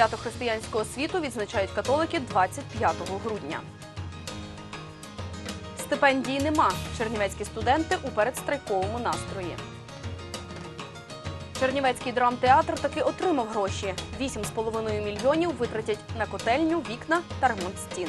свято християнського світу відзначають католики 25 грудня. Стипендії нема. Чернівецькі студенти у передстрайковому настрої. Чернівецький драмтеатр таки отримав гроші. 8,5 мільйонів витратять на котельню, вікна та ремонт стін.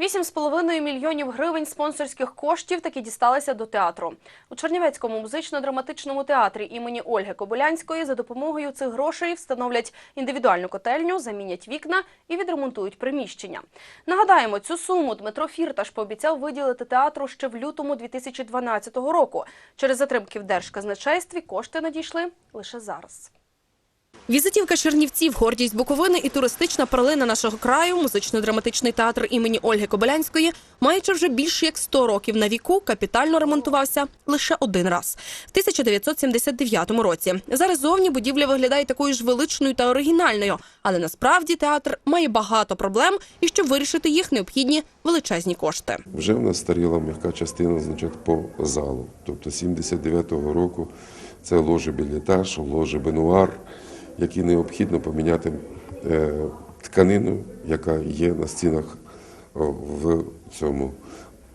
8,5 мільйонів гривень спонсорських коштів таки дісталися до театру. У Чернівецькому музично-драматичному театрі імені Ольги Кобилянської за допомогою цих грошей встановлять індивідуальну котельню, замінять вікна і відремонтують приміщення. Нагадаємо, цю суму Дмитро Фірташ пообіцяв виділити театру ще в лютому 2012 року. Через затримки в Держказначействі кошти надійшли лише зараз. Візитівка Чернівців, гордість Буковини і туристична перлина нашого краю, музично-драматичний театр імені Ольги Кобилянської, маючи вже більше як 100 років на віку, капітально ремонтувався лише один раз в 1979 році. Зараз зовні будівля виглядає такою ж величною та оригінальною, але насправді театр має багато проблем, і щоб вирішити їх, необхідні величезні кошти. Вже в нас старіла м'яка частина значить, по залу. Тобто 79-го року це ложе білетаж, ложе бенуар, які необхідно поміняти е, тканину, яка є на стінах в цьому.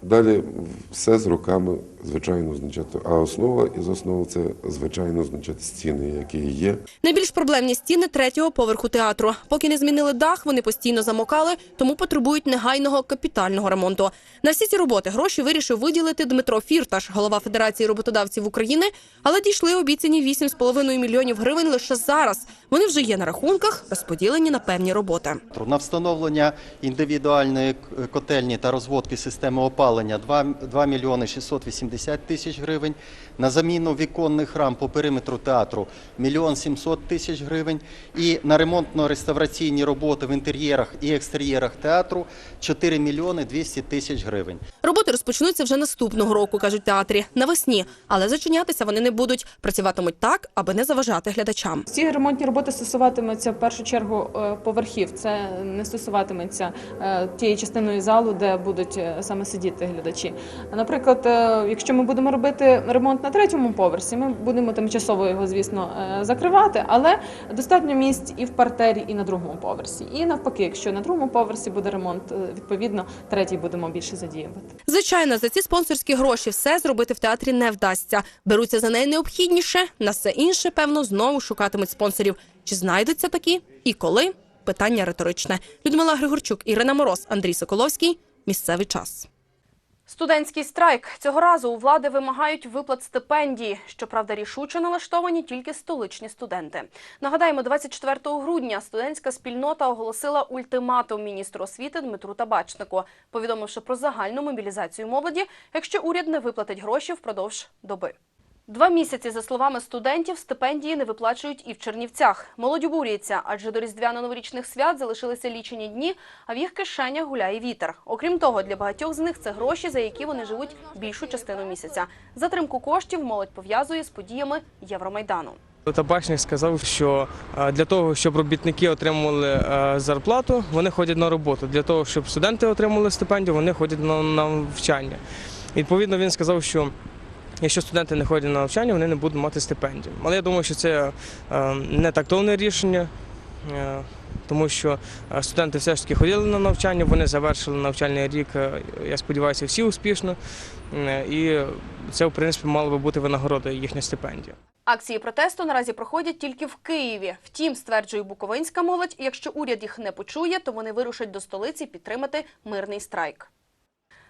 Далі все з роками, звичайно, значить, а основа із основи це звичайно значить, стіни, які є. Найбільш проблемні стіни третього поверху театру. Поки не змінили дах, вони постійно замокали, тому потребують негайного капітального ремонту. На всі ці роботи гроші вирішив виділити Дмитро Фірташ, голова Федерації роботодавців України. Але дійшли обіцяні 8,5 мільйонів гривень лише зараз. Вони вже є на рахунках, розподілені на певні роботи. На встановлення індивідуальної котельні та розводки системи опалення 2, 2 мільйони 680 тисяч гривень. На заміну віконних рам по периметру театру 1 700 тисяч гривень. І на ремонтно-реставраційні роботи в інтер'єрах і екстер'єрах театру 4 мільйони 200 тисяч гривень. Роботи розпочнуться вже наступного року, кажуть театрі, навесні. Але зачинятися вони не будуть. Працюватимуть так, аби не заважати глядачам. Ці ремонтні роботи стосуватимуться в першу чергу е, поверхів. Це не стосуватиметься е, тієї частиною залу, де будуть е, саме сидіти глядачі. Наприклад, якщо ми будемо робити ремонт на третьому поверсі, ми будемо тимчасово його, звісно, е, закривати, але достатньо місць і в партері, і на другому поверсі. І навпаки, якщо на другому поверсі буде ремонт, е, відповідно, третій будемо більше задіювати. Звичайно, за ці спонсорські гроші все зробити в театрі не вдасться. Беруться за найнеобхідніше, на все інше, певно, знову шукатимуть спонсорів. Чи знайдуться такі і коли? Питання риторичне. Людмила Григорчук, Ірина Мороз, Андрій Соколовський. Місцевий час. Студентський страйк цього разу у влади вимагають виплат стипендії. Щоправда, рішуче налаштовані тільки столичні студенти. Нагадаємо, 24 грудня студентська спільнота оголосила ультиматум міністру освіти Дмитру Табачнику, повідомивши про загальну мобілізацію молоді, якщо уряд не виплатить гроші впродовж доби. Два місяці, за словами студентів, стипендії не виплачують і в Чернівцях. Молодь обурюється, адже до різдвяно-новорічних свят залишилися лічені дні, а в їх кишенях гуляє вітер. Окрім того, для багатьох з них це гроші, за які вони живуть більшу частину місяця. Затримку коштів молодь пов'язує з подіями Євромайдану. Табачник сказав, що е, для того, щоб робітники отримували е, зарплату, вони ходять на роботу. Для того, щоб студенти отримували стипендію, вони ходять на навчання. Відповідно, він сказав, що якщо студенти не ходять на навчання, вони не будуть мати стипендію. Але я думаю, що це е, не тактовне рішення. е, Тому що е, студенти все ж таки ходили на навчання, вони завершили навчальний рік, е, я сподіваюся, всі успішно. І це, в принципі, мало би бути винагородою їхня стипендія. Акції протесту наразі проходять тільки в Києві. Втім, стверджує буковинська молодь, якщо уряд їх не почує, то вони вирушать до столиці підтримати мирний страйк.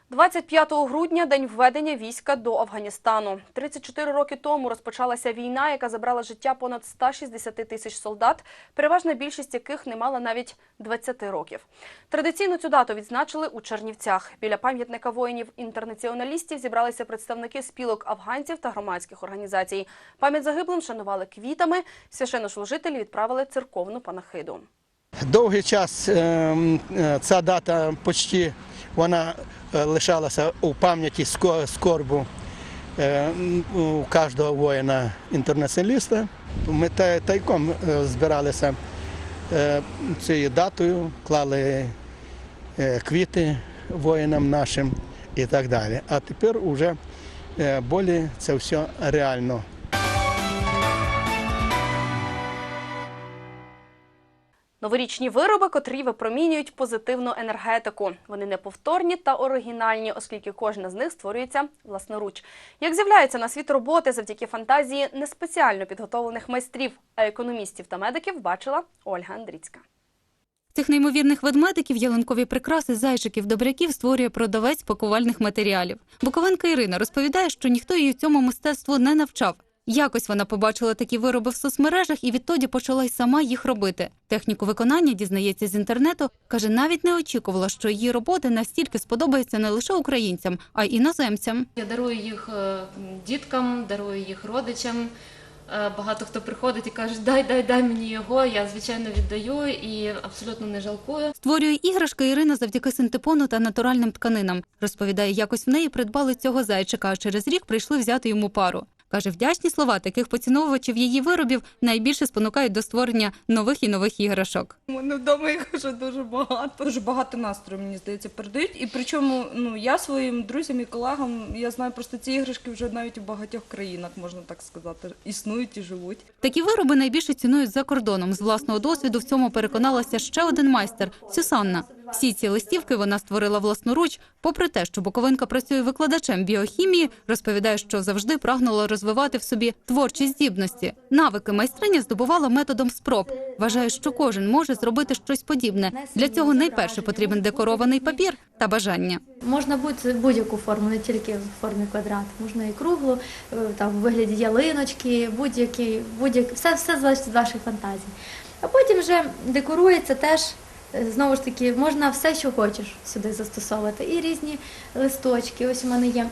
25 грудня день введення війська до Афганістану. 34 роки тому розпочалася війна, яка забрала життя понад 160 тисяч солдат, переважна більшість яких не мала навіть 20 років. Традиційно цю дату відзначили у Чернівцях. Біля пам'ятника воїнів-інтернаціоналістів зібралися представники спілок афганців та громадських організацій. Пам'ять загиблим шанували квітами. Священнослужителі відправили церковну панахиду. Довгий час ем, е, ця дата почти вона е, лишалася у пам'яті скорбу е, у кожного воїна інтернаціоналіста. Ми тайком е, збиралися цією датою клали квіти воїнам нашим і так далі. А тепер уже е, більше це все реально. Новорічні вироби, котрі випромінюють позитивну енергетику. Вони неповторні та оригінальні, оскільки кожна з них створюється власноруч. Як з'являються на світ роботи завдяки фантазії не спеціально підготовлених майстрів, а економістів та медиків, бачила Ольга Андріцька. Цих неймовірних ведмедиків, ялинкові прикраси, зайчиків, добряків створює продавець пакувальних матеріалів. Буковинка Ірина розповідає, що ніхто її цьому мистецтву не навчав. Якось вона побачила такі вироби в соцмережах і відтоді почала й сама їх робити. Техніку виконання дізнається з інтернету. каже, навіть не очікувала, що її роботи настільки сподобаються не лише українцям, а й іноземцям. Я дарую їх е, діткам, дарую їх родичам. Е, Багато хто приходить і каже, дай, дай, дай мені його. Я звичайно віддаю і абсолютно не жалкую. Створює іграшки Ірина завдяки синтепону та натуральним тканинам. Розповідає, якось в неї придбали цього зайчика, а через рік прийшли взяти йому пару. Каже, вдячні слова таких поціновувачів її виробів найбільше спонукають до створення нових і нових іграшок. У мене вдома їх вже дуже багато. Дуже багато настрою, мені здається, передають. І причому ну, я своїм друзям і колегам, я знаю, просто ці іграшки вже навіть у багатьох країнах, можна так сказати, існують і живуть. Такі вироби найбільше цінують за кордоном. З власного досвіду в цьому переконалася ще один майстер Сюсанна. Всі ці листівки вона створила власноруч. Попри те, що Буковинка працює викладачем біохімії, розповідає, що завжди прагнула розвивати в собі творчі здібності. Навики майстриня здобувала методом спроб. Вважає, що кожен може зробити щось подібне. Для цього найперше потрібен декорований папір та бажання. Можна будь-яку форму, не тільки в формі квадрату. Можна і круглу, е, там в вигляді ялиночки, будь-які, будь-які, все, все від вашої фантазії. А потім вже декорується теж. Е, Знову ж таки, можна все, що хочеш сюди застосовувати. І різні листочки. Ось у мене є,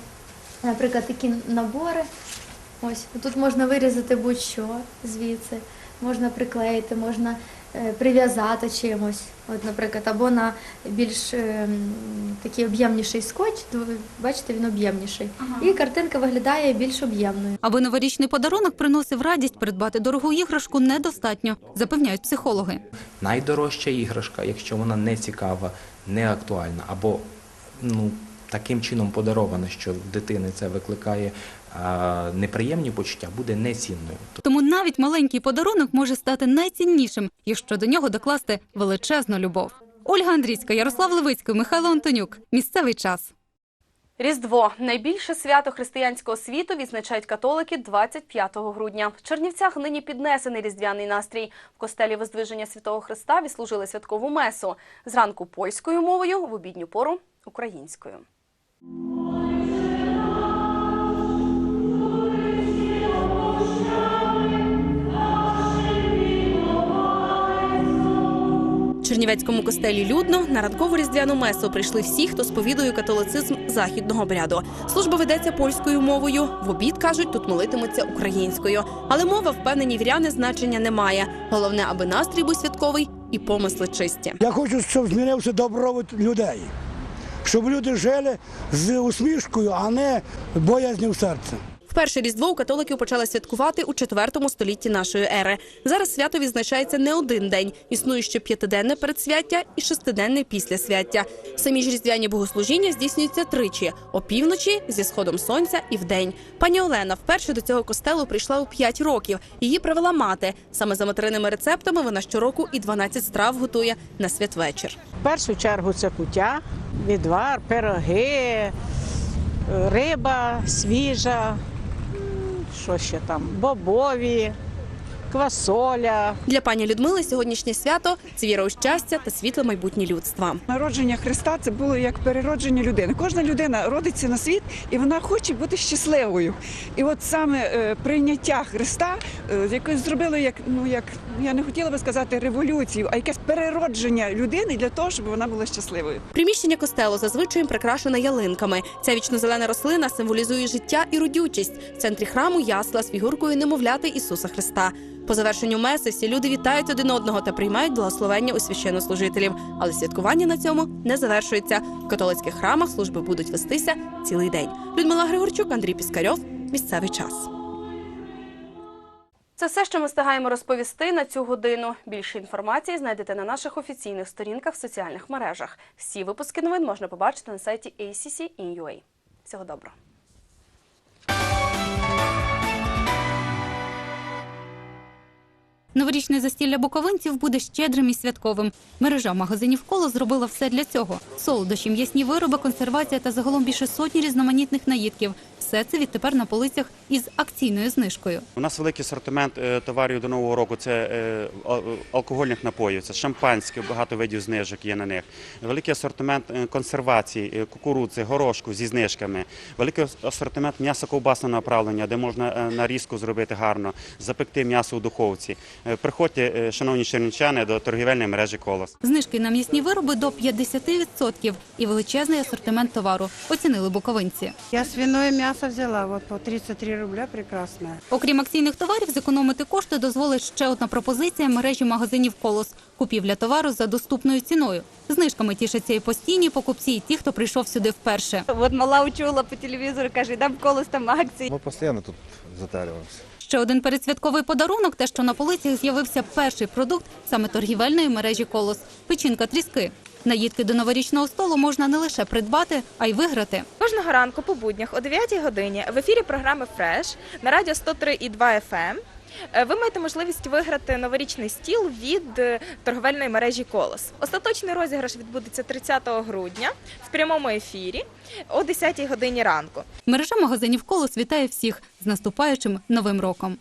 наприклад, такі набори. Ось тут можна вирізати будь-що звідси, можна приклеїти, можна прив'язати чимось. От, наприклад, або на більш е, такий об'ємніший скотч, бачите, він об'ємніший. І картинка виглядає більш об'ємною. Аби новорічний подарунок приносив радість, придбати дорогу іграшку недостатньо, запевняють психологи. найдорожча іграшка, якщо вона не цікава, не актуальна або ну, таким чином подарована, що в дитини це викликає неприємні почуття, буде нецінною. Тому навіть маленький подарунок може стати найціннішим, якщо до нього докласти величезну любов. Ольга Андрійська, Ярослав Левицький, Михайло Антонюк. Місцевий час. Різдво найбільше свято християнського світу відзначають католики 25 грудня. В Чернівцях нині піднесений різдвяний настрій. В костелі Воздвиження Святого Христа відслужили святкову месу зранку польською мовою, в обідню пору українською. Чернівецькому костелі людно на ранкову різдвяну месу прийшли всі, хто сповідує католицизм західного обряду. Служба ведеться польською мовою. В обід кажуть, тут молитимуться українською. Але мова впевнені віряни значення не має. Головне, аби настрій був святковий і помисли чисті. Я хочу, щоб змінився добробут людей, щоб люди жили з усмішкою, а не боязнью в Вперше різдво у католиків почали святкувати у IV столітті нашої ери. Зараз свято відзначається не один день. Існує ще п'ятиденне передсвяття і шестиденне післясвяття. Самі ж різдвяні богослужіння здійснюються тричі опівночі, зі сходом сонця і вдень. Пані Олена вперше до цього костелу прийшла у 5 років. Її привела мати. Саме за материними рецептами вона щороку і 12 страв готує на святвечір. В першу чергу це куття, відвар, пироги, е, риба свіжа, що ще там, бобові, квасоля. Для пані Людмили сьогоднішнє свято це віра у щастя та світле майбутнє людства. Народження Христа це було як переродження людини. Кожна людина родиться на світ і вона хоче бути щасливою. І от саме е, прийняття Христа, е, яке зробило як ну як я не хотіла би сказати революцію, а якесь переродження людини для того, щоб вона була щасливою. Приміщення костелу зазвичай прикрашене ялинками. Ця вічнозелена рослина символізує життя і родючість. В центрі храму ясла з фігуркою немовляти Ісуса Христа. По завершенню меси всі люди вітають один одного та приймають благословення у священнослужителів. Але святкування на цьому не завершується. В католицьких храмах служби будуть вестися цілий день. Людмила Григорчук, Андрій Піскарьов. Місцевий час. Це все, що ми встигаємо розповісти на цю годину. Більше інформації знайдете на наших офіційних сторінках в соціальних мережах. Всі випуски новин можна побачити на сайті ACC.in.ua. Всього доброго. Новорічне застілля буковинців буде щедрим і святковим. Мережа магазинів коло зробила все для цього: солодощі, м'ясні вироби, консервація та загалом більше сотні різноманітних наїдків. Все це відтепер на полицях із акційною знижкою. У нас великий асортимент е, товарів до нового року. Це е, алкогольних напоїв, це шампанське, багато видів знижок є на них. Великий асортимент е, консервації, е, кукурудзи, горошку зі знижками. Великий ас- асортимент м'ясо ковбасного направлення, де можна е, нарізку зробити гарно, запекти м'ясо у духовці. Е, Приходьте, е, шановні чернівчани, до торгівельної мережі Колос. Знижки на м'ясні вироби до 50% і величезний асортимент товару. Оцінили буковинці. Я свиное мясо взяла, вот по 33 рубля, прекрасное. Окрім акційних товарів, зекономити кошти дозволить ще одна пропозиція мережі магазинів Колос купівля товару за доступною ціною. Знижками тішаться і постійні покупці, і ті, хто прийшов сюди вперше. Вот мала учула по телевизору, каже, дам колос там акції. Мы постоянно тут затариваемся. Ще один передсвятковий подарунок те, що на полицях з'явився перший продукт саме торгівельної мережі Колос печінка тріски. Наїдки до новорічного столу можна не лише придбати, а й виграти. Кожного ранку по буднях о 9 годині в ефірі програми Фреш на радіо 103,2 FM ви маєте можливість виграти новорічний стіл від е, торговельної мережі Колос. Остаточний розіграш відбудеться 30 грудня в прямому ефірі о 10 годині ранку. Мережа магазинів Колос вітає всіх з наступаючим новим роком.